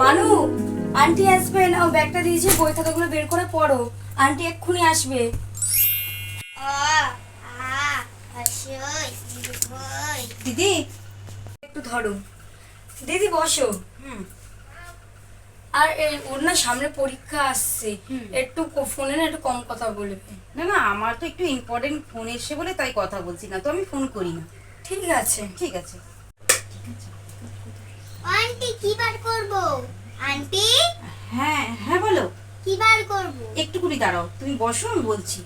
মানু আন্টি আসবে। না ও ব্যাগটা দিয়েছে বই খাতাগুলো বের করে পড়ো। আন্টি এক্ষুনি আসবে। দিদি একটু ধরো। দিদি বসো। হুম। আর এই ওর না সামনে পরীক্ষা আসছে। একটু ফোনে না একটু কম কথা বলবে। না না আমার তো একটু ইম্পর্টেন্ট ফোন এসে বলে তাই কথা বলছি না তো আমি ফোন করি না। ঠিক আছে। ঠিক আছে। আন্টি কি বার করব? আন্টি? হ্যাঁ হ্যাঁ বলো। কি বার করব? একটুকুনি দাঁড়াও তুমি বসো আমি বলছি।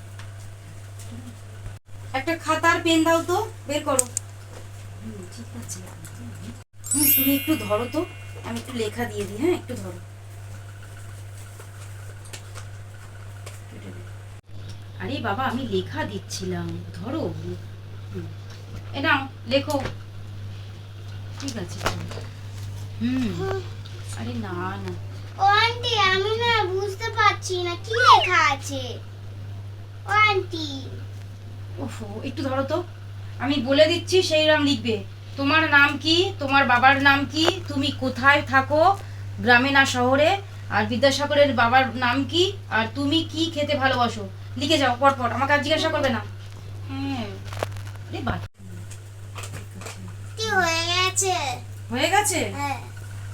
একটা খাতার পেন দাও তো বের করো। ঠিক আছে। তুমি একটু ধরো তো আমি একটু লেখা দিয়ে দিই হ্যাঁ একটু ধরো। আরে বাবা আমি লেখা দিচ্ছিলাম ধরো। এ নাও লেখো। ঠিক আছে। হুম। আরে না না। ও আন্টি আমি না বুঝতে পারছি না কি লেখা আছে? ও আন্টি। ওফো একটু ধরো তো। আমি বলে দিচ্ছি সেই নাম লিখবে। তোমার নাম কি? তোমার বাবার নাম কি? তুমি কোথায় থাকো? গ্রামে না শহরে? আর বিদ্যাসাগরের বাবার নাম কি? আর তুমি কি খেতে ভালোবাসো? লিখে যাও পরপর। আমাকে আর জিজ্ঞাসা করবে না। হ্যাঁ। হয়ে গেছে? হয়ে গেছে? হ্যাঁ।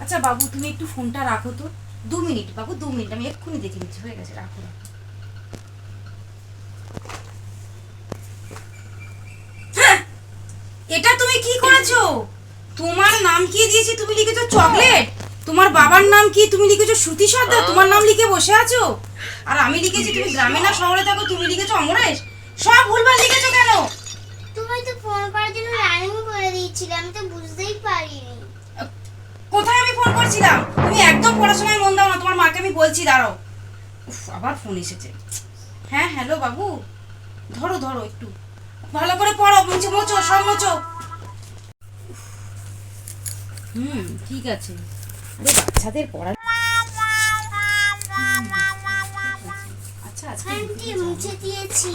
আচ্ছা বাবু তুমি একটু ফোনটা রাখো তো। দু মিনিট বাবু দু মিনিট। আমি এক্ষুনি দেখে নিচ্ছি। হয়ে গেছে রাখো রাখো। হ্যাঁ, এটা তুমি কি করেছ? তোমার নাম কি দিয়েছি তুমি লিখেছো? চকলেট? তোমার বাবার নাম কি তুমি লিখেছো? শ্রুতি সর্দার? তোমার নাম লিখে বসে আছো? আর আমি লিখেছি তুমি গ্রামে না শহরে থাকো তুমি লিখেছো অমরেশ? সব ভুলভাল লিখেছো কেন তুমি তো ফোন করার জন্য রানিং আমি তো বুঝতেই পারিনি। কোথায় আমি ফোন করছিলাম? তুমি একদম পড়াশোনায় মন দাও না তোমার মাকে আমি বলছি দাঁড়াও। উফ, আবার ফোন এসেছে। হ্যাঁ হ্যালো বাবু। ধরো ধরো একটু। ভালো করে পড়ো মুছে মোচো সব মোচো হুম ঠিক আছে। আরে বাচ্চাদের পড়া আচ্ছা আজকে মুছে দিয়েছি।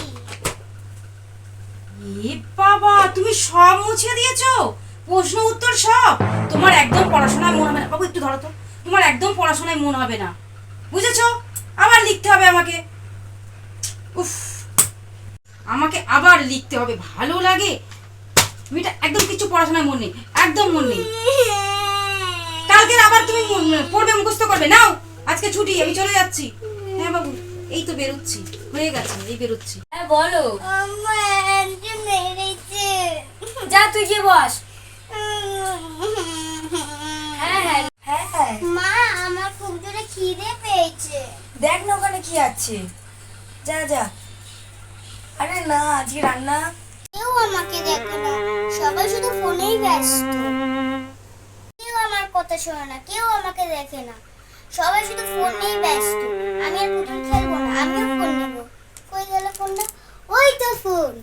বাবা তুমি সব মুছে দিয়েছ? প্রশ্ন উত্তর সব। তোমার একদম পড়াশোনায় মন হবে না। বাবু একটু ধরো তো। তোমার একদম পড়াশোনায় মন হবে না। বুঝেছ? আবার লিখতে হবে আমাকে। উফ। আমাকে আবার লিখতে হবে। ভালো লাগে। মেয়েটা একদম কিছু পড়াশোনায় মন নেই। একদম মন নেই। কালকে আবার তুমি পড়বে মুখস্থ করবে। নাও আজকে ছুটি আমি চলে যাচ্ছি। হ্যাঁ বাবু এই তো বেরোচ্ছি। হয়ে গেছে এই বেরোচ্ছি। হ্যাঁ বলো। মেরেছে যা তুই গিয়ে বস। হ্যাঁ হ্যাঁ হ্যাঁ হ্যাঁ। মা আমার খুব জোরে খিদে পেয়েছে। দেখ না ওখানে কি আছে। যা যা। আরে না আজকে রান্না কেউ আমাকে দেখে না। সবাই শুধু ফোনেই ব্যস্ত। কেউ আমার কথা শোনে না কেউ আমাকে দেখে না। সবাই শুধু ফোনেই ব্যস্ত। আমি আর পুতুল খেলব না আমিও ফোন নেব কই গেল ফোনটা ওই তো ফোন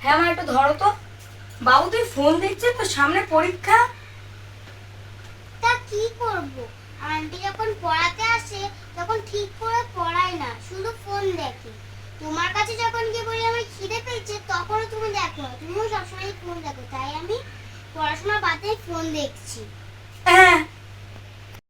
হ্যাঁ আমার একটু ধরো তো। বাবু তুই ফোন দেখছিস তো সামনে পরীক্ষা। তা কি করব? আন্টি যখন পড়াতে আসে তখন ঠিক করে পড়ায় না শুধু ফোন দেখে। তোমার কাছে যখন গিয়ে বলি আমার খিদে পেয়েছে তখনও তুমি দেখো না। তুমিও সবসময় ফোন দেখো। তাই আমি পড়াশোনা বাদে ফোন দেখছি। হ্যাঁ